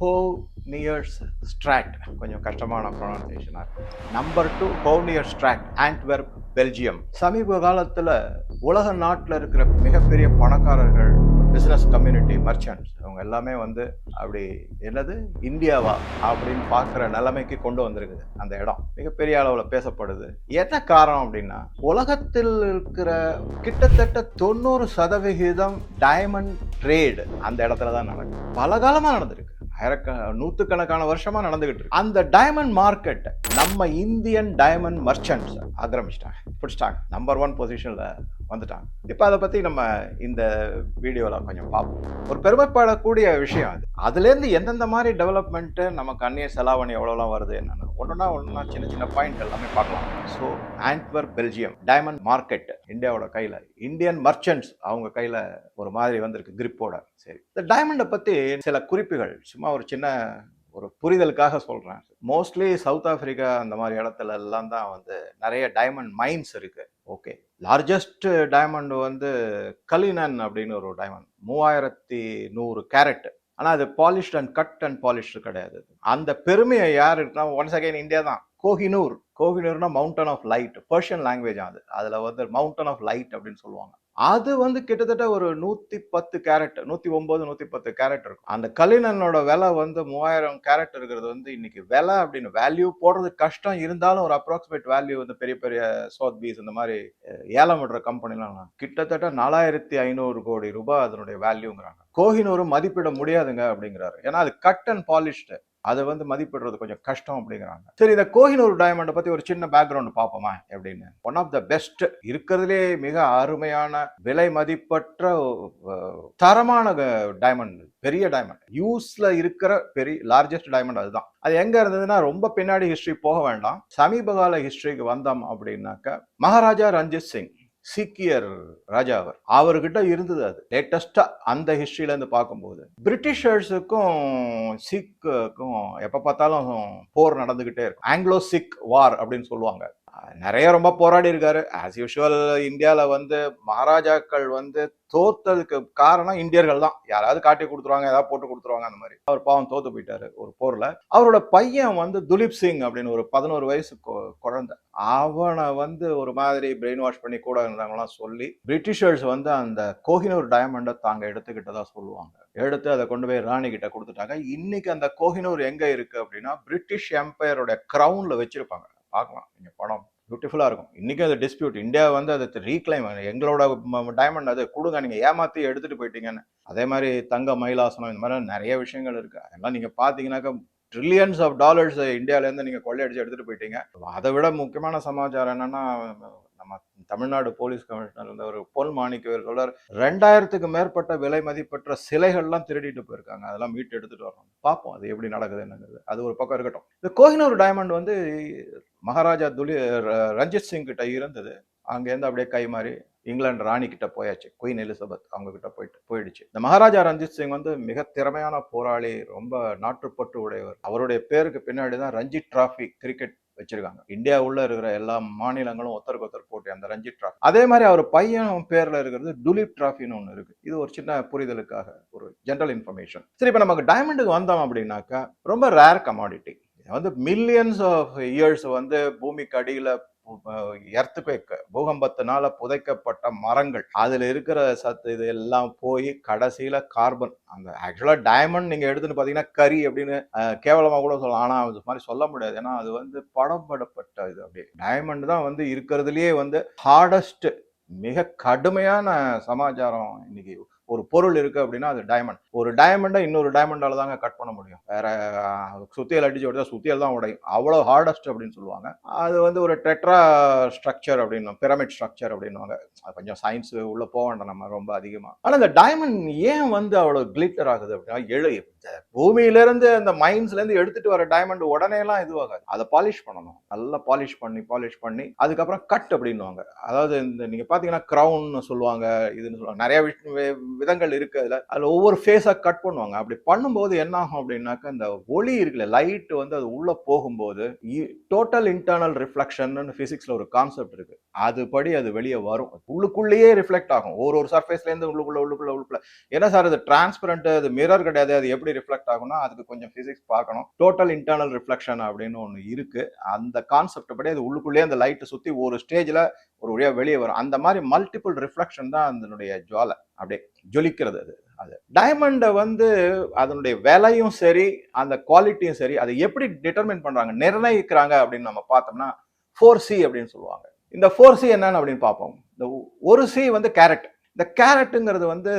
How nears strait கொஞ்சம் கஷ்டமான ப்ரொனன்சியேஷனாக இருக்கும் number two Hoveniersstraat Antwerp Belgium சமீப காலத்தில் உலக நாட்டில் இருக்கிற மிகப்பெரிய பணக்காரர்கள் பிஸ்னஸ் கம்யூனிட்டி மர்ச்சன்ட்ஸ் அவங்க எல்லாமே வந்து அப்படி என்னது? இந்தியாவா அப்படின்னு பார்க்குற நிலைமைக்கு கொண்டு வந்திருக்குது அந்த இடம். மிகப்பெரிய அளவில் பேசப்படுது. என்ன காரணம் அப்படின்னா உலகத்தில் இருக்கிற கிட்டத்தட்ட தொண்ணூறு சதவிகிதம் டைமண்ட் ட்ரேடு அந்த இடத்துல தான் நடக்குது. பல காலமாக நடந்திருக்கு. ஆயிரக்க நூற்றுக்கணக்கான வருஷமா நடந்துகிட்டு இருக்கு. அந்த டைமண்ட் மார்க்கெட் நம்ம இந்தியன் டைமண்ட் மர்ச்சன்ட்ஸ் ஆக்கிரமிச்சிட்டாங்க. பிடிச்சிட்டாங்க. நம்பர் ஒன் பொசிஷனில் வந்துட்டாங்க. இப்போ அதை பத்தி நம்ம இந்த வீடியோவில் கொஞ்சம் பார்ப்போம். ஒரு பெருமைப்படக்கூடிய விஷயம் அது. அதுலேருந்து எந்தெந்த மாதிரி டெவலப்மெண்ட்டு நமக்கு அந்நிய செலாவணி எவ்வளோலாம் வருது என்னன்னு. ஒன்றுனா ஒன்றுனா சின்ன சின்ன பாயிண்ட் எல்லாமே பார்க்கலாம். So Antwerp Belgium diamond market இந்தியாவோட கையில் இந்தியன் மர்ச்சன்ட்ஸ் அவங்க கையில் ஒரு மாதிரி வந்திருக்கு கிரிப்போட சரி. இந்த டைமண்டை பற்றி சில குறிப்புகள் சும்மா ஒரு சின்ன ஒரு புரிதலுக்காக சொல்கிறேன் மோஸ்ட்லி சவுத் ஆஃப்ரிக்கா அந்த மாதிரி இடத்துல எல்லாம் தான் வந்து நிறைய டைமண்ட் மைன்ஸ் இருக்குது ஓகே லார்ஜஸ்ட் டைமண்ட் வந்து கலினன் அப்படின்னு ஒரு டைமண்ட் மூவாயிரத்தி நூறு கேரட் ஆனால் அது polished and cut and polished கிடையாது. அந்த பெருமையை யார் இருக்குன்னா ஒன்ஸ் அகைன் இந்தியா தான். Kohinoor கோஹினூர்னா mountain of light Persian language அது. அதில் வந்து மவுண்டன் ஆஃப் லைட் அப்படின்னு சொல்லுவாங்க. அது வந்து கிட்டத்தட்ட ஒரு நூற்றி பத்து கேரட் நூற்றி ஒன்பது நூற்றி பத்து கேரட் இருக்கும். அந்த கலினனோட விலை வந்து மூவாயிரம் கேரட் இருக்கிறது வந்து இன்னைக்கு விலை அப்படின்னு வேல்யூ போடுறது கஷ்டம். இருந்தாலும் ஒரு அப்ராக்சிமேட் வேல்யூ வந்து பெரிய பெரிய சோத் பீஸ் இந்த மாதிரி ஏலம் விடுற கம்பெனிலாம் கிட்டத்தட்ட நாலாயிரத்தி ஐநூறு கோடி ரூபாய் அதனுடைய வேல்யூங்கிறாங்க கோஹினூரும் மதிப்பிட முடியாதுங்க அப்படிங்கிறாரு. ஏன்னா அது கட் அண்ட் பாலிஷ்டு அதை வந்து மதிப்பிடுறது கொஞ்சம் கஷ்டம் அப்படிங்கிறாங்க. சரி இந்த கோஹினூர் டைமண்டை பத்தி ஒரு சின்ன பேக்ரவுண்ட் பார்ப்போமா? எப்படின்னு? ஒன் ஆஃப் த பெஸ்ட் இருக்கிறதுலே மிக அருமையான விலை மதிப்பற்ற தரமான டைமண்ட் பெரிய டைமண்ட் யூஸ்ல இருக்கிற பெரிய லார்ஜஸ்ட் டைமண்ட் அதுதான். அது எங்க இருந்ததுன்னா ரொம்ப பின்னாடி ஹிஸ்டரி போக வேண்டாம். சமீபகால ஹிஸ்ட்ரிக்கு ஹிஸ்டரிக்கு வந்தோம் அப்படின்னாக்க மகாராஜா ரஞ்சித் சிங். சீக்கியர் ராஜா அவர். அவர்கிட்ட இருந்தது அது. லேட்டஸ்டா அந்த ஹிஸ்டரியில இருந்து பார்க்கும்போது. பிரிட்டிஷர்ஸுக்கும் சிக்குக்கும் எப்ப பார்த்தாலும் போர் நடந்துகிட்டே இருக்கும். ஆங்கிலோ சிக் வார் அப்படின்னு சொல்லுவாங்க. நிறைய ரொம்ப போராடி இருக்காரு. ஆஸ் யூஷுவல் இந்தியாவில் வந்து மகாராஜாக்கள் வந்து தோத்ததுக்கு காரணம் இந்தியர்கள் தான். யாராவது காட்டி கொடுத்துருவாங்க ஏதாவது போட்டு கொடுத்துருவாங்க அந்த மாதிரி. அவர் பாவம் தோத்து போயிட்டாரு ஒரு போரில். அவரோட பையன் வந்து துலீப் சிங் அப்படின்னு ஒரு பதினோரு வயசு குழந்தை. அவனை வந்து ஒரு மாதிரி பிரெயின் வாஷ் பண்ணி கூட இருந்தாங்களாம் சொல்லி பிரிட்டிஷர்ஸ் வந்து அந்த கோஹினூர் டயமண்டை தாங்க எடுத்துக்கிட்டதா சொல்லுவாங்க. எடுத்து அதை கொண்டு போய் ராணி கிட்ட கொடுத்துட்டாங்க. இன்னைக்கு அந்த கோஹினூர் எங்க இருக்கு அப்படின்னா பிரிட்டிஷ் எம்பையரோட கிரவுன்ல வச்சிருப்பாங்க. பார்க்கலாம். நீங்கள் படம் பியூட்டிஃபுல்லாக இருக்கும். இன்னைக்கும் அது டிஸ்பியூட் இந்தியா வந்து அதை ரீக்ளைம் எங்களோட டைமண்ட் அது கொடுங்க. நீங்கள் ஏமாற்றி எடுத்துகிட்டு போயிட்டீங்கன்னு. அதே மாதிரி தங்க மயிலாசனம் இந்த மாதிரி நிறைய விஷயங்கள் இருக்குது அதெல்லாம் நீங்கள் பார்த்தீங்கன்னாக்கா ட்ரில்லியன்ஸ் ஆஃப் டாலர்ஸ் இந்தியாவிலேருந்து நீங்கள் கொள்ளையடிச்சு எடுத்துகிட்டு போயிட்டீங்க. அதை விட முக்கியமான சமாச்சாரம் என்னென்னா நம்ம தமிழ்நாடு போலீஸ் கமிஷனர் இருந்த ஒரு பொன் மாணிக்கவர் சொல்றார் ரெண்டாயிரத்துக்கு மேற்பட்ட விலை மதிப்பற்ற சிலைகள்லாம் திருடிட்டு போயிருக்காங்க. அதெல்லாம் மீட்டு எடுத்துட்டு வரணும். பார்ப்போம் அது எப்படி நடக்குது என்னங்கிறது. அது ஒரு பக்கம் இருக்கட்டும். இந்த கோஹினூர் டைமண்ட் வந்து மகாராஜா துலி ர- ரஞ்சித் சிங் கிட்ட இருந்தது. அங்கேருந்து அப்படியே கை மாறி இங்கிலாந்து ராணி கிட்ட போயாச்சு. குயின் எலிசபெத் அவங்க கிட்ட போயிட்டு போயிடுச்சு. இந்த மகாராஜா ரஞ்சித் சிங் வந்து மிக திறமையான போராளி ரொம்ப நாட்டுப்பற்று உடையவர். அவருடைய பேருக்கு பின்னாடி தான் ரஞ்சித் டிராஃபி கிரிக்கெட் வச்சிருக்காங்க. இந்தியா உள்ள இருக்கிற எல்லா மாநிலங்களும் ஒருத்தருக்கு ஒருத்தர் போட்டி அந்த ரஞ்சித் டிராஃபி அதே மாதிரி அவர் பையன் பேர்ல இருக்கிறது துலீப் டிராஃபின்னு ஒன்று இருக்கு. இது ஒரு சின்ன புரிதலுக்காக ஒரு ஜென்ரல் இன்ஃபர்மேஷன் சரி இப்போ நமக்கு டைமண்டுக்கு வந்தோம் அப்படின்னாக்கா ரொம்ப ரேர் கமாடிட்டி வந்து மில்லியன்ஸ் ஆஃப் இயர்ஸ் வந்து பூமிக்கு அடியில எர்த்துக்வேக் பூகம்பத்தினால புதைக்கப்பட்ட மரங்கள் அதில் இருக்கிற சத்து இது எல்லாம் போய் கடைசியில் கார்பன் அந்த ஆக்சுவலாக டைமண்ட் நீங்கள் எடுத்துன்னு பார்த்தீங்கன்னா கரி அப்படின்னு கேவலமாக கூட சொல்லலாம். ஆனால் அது மாதிரி சொல்ல முடியாது. ஏன்னா அது வந்து படம் படப்பட்ட இது அப்படி டைமண்ட் தான் வந்து இருக்கிறதுலேயே வந்து ஹார்டஸ்ட் மிக கடுமையான சமாச்சாரம் இன்னைக்கு. ஒரு பொருள் இருக்கு அப்படின்னா அது டைமண்ட் ஒரு டைமண்டை இன்னொரு டைமண்டால தாங்க கட் பண்ண முடியும். வேற சுத்தியல் அடிச்சு உடைச்சா சுத்தியல் தான் உடையும். அவ்வளோ ஹார்டஸ்ட் அப்படின்னு சொல்லுவாங்க. அது வந்து ஒரு டெட்ரா ஸ்ட்ரக்சர் அப்படின்னு பிரமிட் ஸ்ட்ரக்சர் அப்படின்னுவாங்க. அது கொஞ்சம் சயின்ஸ் உள்ள போக வேண்டாம். நம்ம ரொம்ப அதிகமாக ஆனால் இந்த டைமண்ட் ஏன் வந்து அவ்வளோ கிளிட்டர் ஆகுது அப்படின்னா எழு பூமியிலேருந்து அந்த மைன்ஸ்லேருந்து எடுத்துட்டு வர டைமண்ட் உடனேலாம் இதுவாகாது. அதை பாலிஷ் பண்ணணும். நல்லா பாலிஷ் பண்ணி பாலிஷ் பண்ணி அதுக்கப்புறம் கட் அப்படின்னுவாங்க. அதாவது இந்த நீங்கள் பார்த்தீங்கன்னா க்ரௌன்னு சொல்லுவாங்க. இதுன்னு சொல்லுவாங்க. நிறைய விஷயம் விதங்கள் இருக்கு. அதில் அதில் ஒவ்வொரு ஃபேஸாக கட் பண்ணுவாங்க. அப்படி பண்ணும்போது என்ன ஆகும் அப்படின்னாக்கா இந்த ஒளி இருக்குல்ல லைட் வந்து அது உள்ளே போகும்போது டோட்டல் இன்டர்னல் ரிஃப்ளெக்ஷன் ஃபிசிக்ஸில் ஒரு கான்செப்ட் இருக்குது அதுபடி அது வெளியே வரும். உள்ளுக்குள்ளேயே ரிஃப்ளெக்ட் ஆகும். ஒரு ஒரு சர்ஃபேஸ்லேருந்து உள்ளுக்குள்ள உள்ளுக்குள்ள உள்ளுக்குள்ள. என்ன சார் அது டிரான்ஸ்பரண்ட் அது மிரர் கிடையாது. அது எப்படி ரிஃப்ளெக்ட் ஆகும்னா அதுக்கு கொஞ்சம் ஃபிசிக்ஸ் பார்க்கணும். டோட்டல் இன்டர்னல் ரிஃப்ளெக்ஷன் அப்படின்னு ஒன்று இருக்கு. அந்த கான்செப்ட் படி அது உள்ளுக்குள்ளேயே அந்த லைட்டை சுற்றி ஒரு ஸ்டேஜில் ஒரு வழியாக வெளியே வரும். அந்த மாதிரி மல்டிபிள் ரிஃப்ளெக்ஷன் தான் அதனுடைய ஜுவாலை. அப்படியே ஜொலிக்கிறது அது. அது டைமண்டை வந்து அதனுடைய விலையும் சரி அந்த குவாலிட்டியும் சரி அதை எப்படி டிட்டர்மின் பண்ணுறாங்க நிர்ணயிக்கிறாங்க அப்படின்னு நம்ம பார்த்தோம்னா ஃபோர் சி அப்படின்னு சொல்லுவாங்க. இந்த ஃபோர் சி என்னன்னு அப்படின்னு பார்ப்போம். இந்த ஒரு சி வந்து கேரட் இந்த கேரட்டுங்கிறது வந்து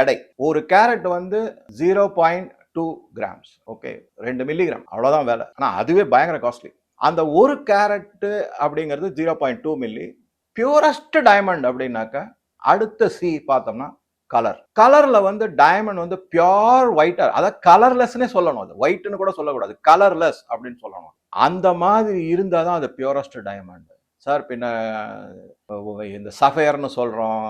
எடை. ஒரு கேரட் வந்து zero point two grams okay ரெண்டு மில்லிகிராம் அவ்வளோதான் வேலை. ஆனால் அதுவே பயங்கர காஸ்ட்லி அந்த ஒரு கேரட்டு அப்படிங்கிறது zero point two milli purest diamond அப்படின்னாக்கா அடுத்த சி பார்த்தோம்னா கலர் கலரில் வந்து டைமண்ட் வந்து பியோர் ஒயிட்டர் அதாவது கலர்லெஸ்னே சொல்லணும் அது. ஒயிட்னு கூட சொல்லக்கூடாது. கலர்லெஸ் அப்படின்னு சொல்லணும். அந்த மாதிரி இருந்தால் தான் அது பியூரஸ்ட் டைமண்ட் சார் பின்ன இந்த சஃபயர்னு சொல்கிறோம்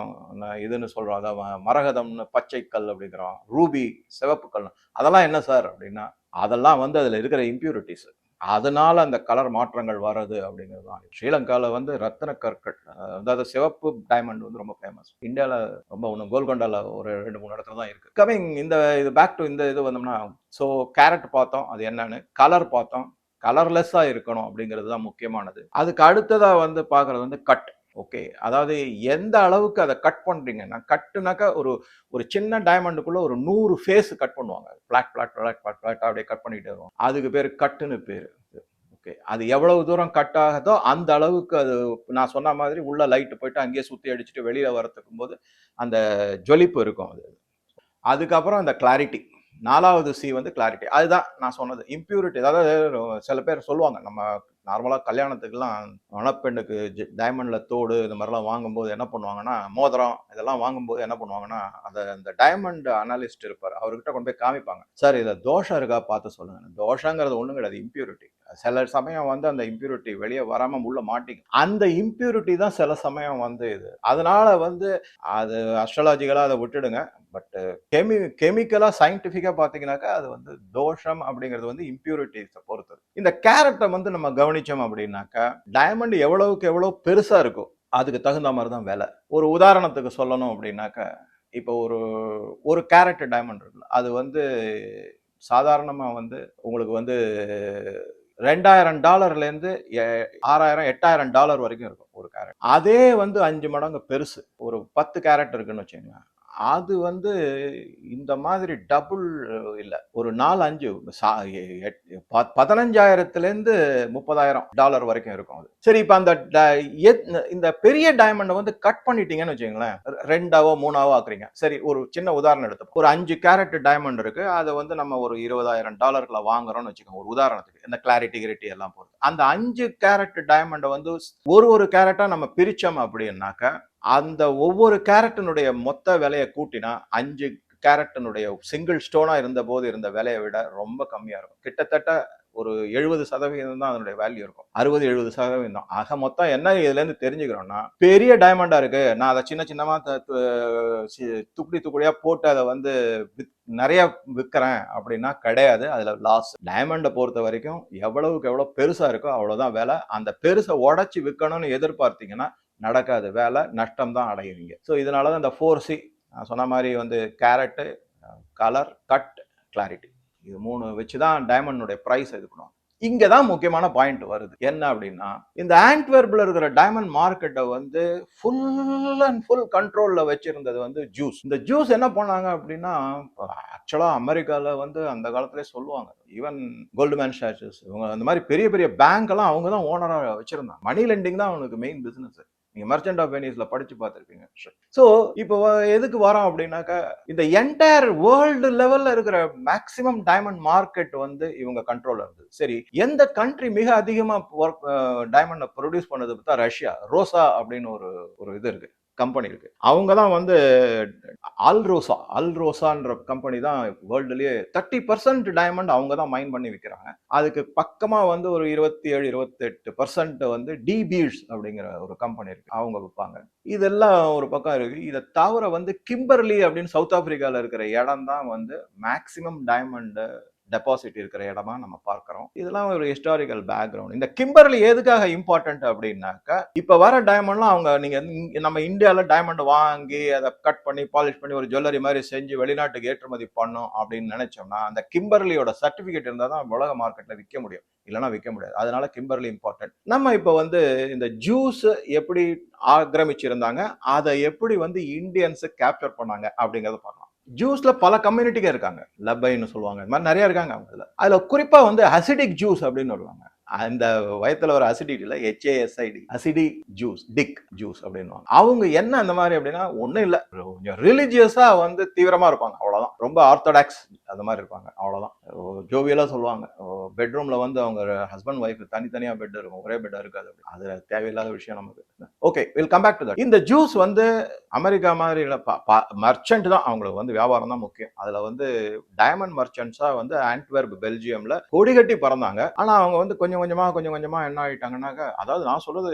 இதுன்னு சொல்கிறோம் அதான் மரகதம்னு பச்சை கல் அப்படிங்கிறோம் ரூபி சிவப்பு கல் அதெல்லாம் என்ன சார் அப்படின்னா அதெல்லாம் வந்து அதில் இருக்கிற இம்ப்யூரிட்டிஸ் அதனால அந்த கலர் மாற்றங்கள் வர்றது அப்படிங்கிறது தான். ஸ்ரீலங்காவில் வந்து ரத்தன கற்கள் அதாவது சிவப்பு டைமண்ட் வந்து ரொம்ப ஃபேமஸ் இந்தியாவில் ரொம்ப ஒன்று கோல்கொண்டாவில் ஒரு ரெண்டு மூணு இடத்துல தான் இருக்குது கமிங் இந்த இது பேக் டு இந்த இது வந்தோம்னா ஸோ கேரட் பார்த்தோம் அது என்னன்னு கலர் பார்த்தோம் கலர்லெஸ்ஸாக இருக்கணும் அப்படிங்கிறது தான் முக்கியமானது. அதுக்கு அடுத்ததாக வந்து பார்க்குறது வந்து கட் ஓகே அதாவது எந்த அளவுக்கு அதை கட் பண்றீங்கன்னா கட்டுனாக்கா ஒரு ஒரு சின்ன டைமண்டுக்குள்ளே ஒரு நூறு ஃபேஸ் கட் பண்ணுவாங்க. Block block block block block அப்படியே கட் பண்ணிட்டு வருவோம். அதுக்கு பேர் கட்டுன்னு பேர். ஓகே அது எவ்வளவு தூரம் கட் ஆகுதோ அந்த அளவுக்கு அது நான் சொன்ன மாதிரி உள்ளே லைட்டு போயிட்டு அங்கேயே சுற்றி அடிச்சுட்டு வெளியில் வரத்துக்கும் போது அந்த ஜொலிப்பு இருக்கும் அது. அதுக்கப்புறம் அந்த கிளாரிட்டி நாலாவது சி வந்து கிளாரிட்டி அதுதான் நான் சொன்னது. இம்ப்யூரிட்டி அதாவது சில பேர் சொல்லுவாங்க நம்ம நார்மலாக கல்யாணத்துக்கெல்லாம் மணப்பெண்ணுக்கு டைமண்டில் தோடு இந்த மாதிரிலாம் வாங்கும்போது என்ன பண்ணுவாங்கன்னா மோதிரம் இதெல்லாம் வாங்கும்போது என்ன பண்ணுவாங்கன்னா அதை அந்த டைமண்ட் அனாலிஸ்ட் இருப்பார். அவர்கிட்ட கொண்டு போய் காமிப்பாங்க. சார் இதில் தோஷம் இருக்கா? பார்த்து சொல்லுங்க. தோஷங்கிறது ஒன்றும் கிடையாது. இம்ப்யூரிட்டி சில சமயம் வந்து அந்த இம்ப்யூரிட்டி வெளியே வராமல் உள்ள மாட்டிக்கும். அந்த இம்ப்யூரிட்டி தான் சில சமயம் வந்து இது. அதனால வந்து அது அஸ்ட்ராலஜிக்கலாக அதை விட்டுடுங்க. பட்டு கெமி கெமிக்கலாக சயின்டிஃபிக்காக பார்த்தீங்கன்னாக்கா அது வந்து தோஷம் அப்படிங்கிறது வந்து இம்ப்யூரிட்டிஸை பொறுத்தது. இந்த கேரட்டை வந்து நம்ம கவனிச்சோம் அப்படின்னாக்கா டைமண்ட் எவ்வளவுக்கு எவ்வளோ பெருசாக இருக்கோ அதுக்கு தகுந்த மாதிரி தான் விலை. ஒரு உதாரணத்துக்கு சொல்லணும் அப்படின்னாக்கா இப்போ ஒரு ஒரு கேரட் டைமண்ட் இருக்குல்ல அது வந்து சாதாரணமாக வந்து உங்களுக்கு வந்து ரெண்டாயிரம் டாலர்லேருந்து ஆறாயிரம் எட்டாயிரம் டாலர் வரைக்கும் இருக்கும் ஒரு கேரட். அதே வந்து அஞ்சு மடங்கு பெருசு. ஒரு பத்து கேரட் இருக்குன்னு வச்சுக்கோங்க. அது வந்து இந்த மாதிரி டபுள் இல்லை. ஒரு நாலு அஞ்சு சா- எட்- ப- பதினஞ்சாயிரத்துலேருந்து முப்பதாயிரம் டாலர் வரைக்கும் இருக்கும் அது. சரி இப்போ அந்த ட- எத்- இந்த பெரிய டைமண்டை வந்து கட் பண்ணிட்டீங்கன்னு வச்சுங்களேன் ரெண்டாவோ மூணாவோ ஆக்குறீங்க. சரி ஒரு சின்ன உதாரணம் எடுத்து ஒரு அஞ்சு கேரட் டைமண்ட் இருக்கு. அதை வந்து நம்ம ஒரு இருபதாயிரம் டாலர்களை வாங்குறோம்னு வச்சுக்கோங்க ஒரு உதாரணத்துக்கு. இந்த கிளாரிட்டி கிரிட்டி எல்லாம் பொறுத்து அந்த அஞ்சு கேரட் டைமண்டை வந்து ஒரு ஒரு கேரட்டாக நம்ம பிரித்தோம் அப்படின்னாக்க அந்த ஒவ்வொரு கேரட்டினுடைய மொத்த விலையை கூட்டினா அஞ்சு கேரட்டினுடைய சிங்கிள் ஸ்டோனாக இருந்த போது இருந்த விலையை விட ரொம்ப கம்மியாக இருக்கும். கிட்டத்தட்ட ஒரு எழுபது சதவீதம் தான் அதனுடைய வேல்யூ இருக்கும். அறுபது எழுபது சதவீதம் தான். ஆக மொத்தம் என்ன இதுல இருந்து தெரிஞ்சுக்கிறோம்னா பெரிய டைமண்டா இருக்கு. நான் அதை சின்ன சின்னமா துக்குடி துக்குடியா போட்டு அதை வந்து நிறைய விற்கிறேன் அப்படின்னா கிடையாது. அதுல லாஸ் டைமண்டை பொறுத்த வரைக்கும் எவ்வளவுக்கு எவ்வளவு பெருசா இருக்கோ அவ்வளவுதான் வேலை. அந்த பெருசை உடச்சி விற்கணும்னு எதிர்பார்த்தீங்கன்னா நடக்காது வேலை நஷ்டம் தான் அடையுவீங்க ஸோ இதனால தான் இந்த ஃபோர் சி நான் சொன்ன மாதிரி வந்து கேரட்டு கலர் கட் கிளாரிட்டி இது மூணு வச்சு தான் டைமண்டுடைய ப்ரைஸ் எடுக்கணும் இங்கே தான் முக்கியமான பாயிண்ட் வருது. என்ன அப்படின்னா இந்த ஆண்ட்வெர்பில் இருக்கிற டைமண்ட் மார்க்கெட்டை வந்து ஃபுல் அண்ட் ஃபுல் கண்ட்ரோலில் வச்சுருந்தது வந்து ஜூஸ் இந்த ஜூஸ் என்ன பண்ணாங்க அப்படின்னா ஆக்சுவலாக அமெரிக்காவில் வந்து அந்த காலத்திலே சொல்லுவாங்க. ஈவன் கோல்டுமேன் ஸ்டாச்சஸ் இவங்க அந்த மாதிரி பெரிய பெரிய பேங்க் எல்லாம் அவங்க தான் ஓனராக வச்சுருந்தாங்க. மணி லெண்டிங் தான் அவனுக்கு மெயின் பிஸ்னஸ் நீங்க மர்ச்சன்ட் ஆஃப் வெனிஸ்ல படிச்சு பார்த்துருப்பீங்க. ஸோ இப்போ எதுக்கு வரோம் அப்படின்னாக்கா இந்த என்டையர் வேர்ல்டு லெவல்ல இருக்கிற மேக்ஸிமம் டைமண்ட் மார்க்கெட் வந்து இவங்க கண்ட்ரோலில் இருந்தது சரி எந்த கண்ட்ரி மிக அதிகமா ஒர்க் டைமண்டை ப்ரொடியூஸ் பண்ணது பார்த்தா ரஷ்யா ரோசா அப்படின்னு ஒரு ஒரு இது இருக்கு. கம்பெனி இருக்கு. அவங்க தான் வந்து ஆல்ரோசா அல்ரோசான்ற கம்பெனி தான் வேர்ல்டுலயே தேர்ட்டி பர்சன்ட் டைமண்ட் அவங்க தான் மைன் பண்ணி விற்கிறாங்க அதுக்கு பக்கமா வந்து ஒரு இருபத்தி ஏழு இருபத்தெட்டு பர்சன்ட் வந்து டிபீட்ஸ் அப்படிங்கிற ஒரு கம்பெனி இருக்கு. அவங்க விற்பாங்க இதெல்லாம் ஒரு பக்கம் இருக்கு. இதை தவிர வந்து கிம்பர்லி அப்படின்னு சவுத் ஆப்பிரிக்கால இருக்கிற இடம் தான் வந்து மேக்சிமம் டைமண்ட் டெபாசிட் இருக்கிற இடமா நம்ம பார்க்கிறோம். இதெல்லாம் ஒரு ஹிஸ்டாரிக்கல் பேக்ரவுண்ட் இந்த கிம்பர்லி எதுக்காக இம்பார்ட்டன்ட் அப்படின்னாக்கா இப்போ வர டைமண்ட்லாம் அவங்க நீங்கள் நம்ம இந்தியாவில் டைமண்ட் வாங்கி அதை கட் பண்ணி பாலிஷ் பண்ணி ஒரு ஜுவல்லரி மாதிரி செஞ்சு வெளிநாட்டுக்கு ஏற்றுமதி பண்ணோம் அப்படின்னு நினைச்சோம்னா அந்த கிம்பர்லியோட சர்டிஃபிகேட் இருந்தால் தான் உலக மார்க்கெட்டில் விற்க முடியும். இல்லைனா விற்க முடியாது. அதனால கிம்பர்லி இம்பார்ட்டன்ட் நம்ம இப்போ வந்து இந்த ஜூஸ் எப்படி ஆக்கிரமிச்சிருந்தாங்க அதை எப்படி வந்து இந்தியன்ஸ் கேப்சர் பண்ணாங்க அப்படிங்கிறத பார்க்கலாம். ஜூஸ்ல பல கம்யூனிட்டிகள் இருக்காங்க. லப்பைன்னு சொல்லுவாங்க. இந்த மாதிரி நிறைய இருக்காங்க அவங்க இதுல. அதுல குறிப்பா வந்து அசிடிக் ஜூஸ் அப்படின்னு வருவாங்க. அந்த வயத்துல ஒரு அசிடிட்டில ஹெச்ஏஎஸ்ஐடி அசிடிக் ஜூஸ் டிக் ஜூஸ் அப்படின்னுவாங்க அவங்க என்ன அந்த மாதிரி அப்படின்னா ஒன்றும் இல்லை. கொஞ்சம் ரிலிஜியஸா வந்து தீவிரமா இருப்பாங்க. அவ்வளோதான் ரொம்ப ஆர்த்தடாக்ஸ் அந்த மாதிரி இருப்பாங்க. அவ்வளோதான் ஜோவியலாக சொல்லுவாங்க. பெட்ரூமில் வந்து அவங்க ஹஸ்பண்ட் ஒய்ஃப் தனித்தனியாக பெட் இருக்கும். ஒரே பெட்டாக இருக்காது அப்படி. அது தேவையில்லாத விஷயம் நமக்கு. Okay will come back to that இந்த ஜூஸ் வந்து அமெரிக்கா மாதிரி மர்ச்சன்ட் தான். அவங்களுக்கு வந்து வியாபாரம் தான் முக்கியம். அதில் வந்து டைமண்ட் மர்ச்சன்ட்ஸாக வந்து ஆண்ட்வெர்ப் பெல்ஜியமில் கொடி கட்டி பறந்தாங்க. ஆனால் அவங்க வந்து கொஞ்சம் கொஞ்சமாக கொஞ்சம் கொஞ்சமாக என்ன ஆகிட்டாங்கன்னாக்க அதாவது நான் சொல்கிறது